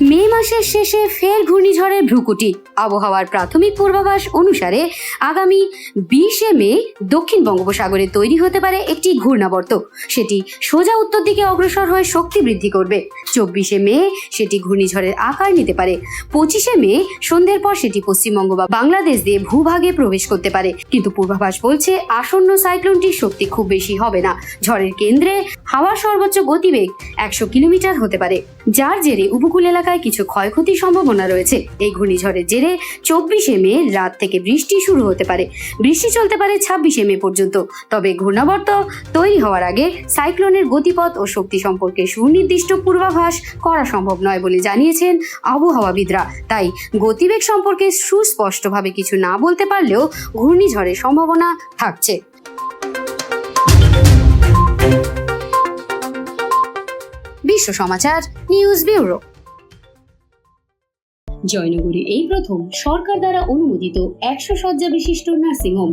মে মাসের শেষে ফের ঘূর্ণিঝড়ের ভ্রুকুটি। আবহাওয়ার প্রাথমিক পূর্বাভাস অনুসারে আগামী বিশে মে দক্ষিণ বঙ্গোপসাগরে তৈরি হতে পারে একটি ঘূর্ণাবর্ত। সেটি সোজা উত্তর দিকে অগ্রসর হয়ে শক্তি বৃদ্ধি করবে। চব্বিশে মে সেটি ঘূর্ণিঝড়ের আকার নিতে পারে। পঁচিশে মে সন্ধ্যের পর সেটি পশ্চিমবঙ্গ বা বাংলাদেশ দিয়ে ভূভাগে প্রবেশ করতে পারে। কিন্তু পূর্বাভাস বলছে আসন্ন সাইক্লোনটির শক্তি খুব বেশি হবে না। ঝড়ের কেন্দ্রে হাওয়ার সর্বোচ্চ গতিবেগ একশো কিলোমিটার হতে পারে। যার জেরে উপকূল এলাকায় কিছু ক্ষয়ক্ষতির সম্ভাবনা রয়েছে। এই ঘূর্ণিঝড়ের জেরে চব্বিশে মে রাত থেকে বৃষ্টি শুরু হতে পারে। বৃষ্টি চলতে পারে ছাব্বিশে মে পর্যন্ত। তবে ঘূর্ণাবর্ত তৈরি হওয়ার আগে সাইক্লোনের গতিপথ ও শক্তি সম্পর্কে সুনির্দিষ্ট পূর্বাভাস করা সম্ভব নয় বলে জানিয়েছেন আবহাওয়াবিদরা। তাই গতিবেগ সম্পর্কে সুস্পষ্টভাবে কিছু না বলতে পারলেও ঘূর্ণিঝড়ের সম্ভাবনা থাকছে। বিশ্ব সমাচার, নিউজ ব্যুরো। জয়নগরে এই প্রথম সরকার দ্বারা অনুমোদিত একশো শয্যা বিশিষ্ট নার্সিংহোম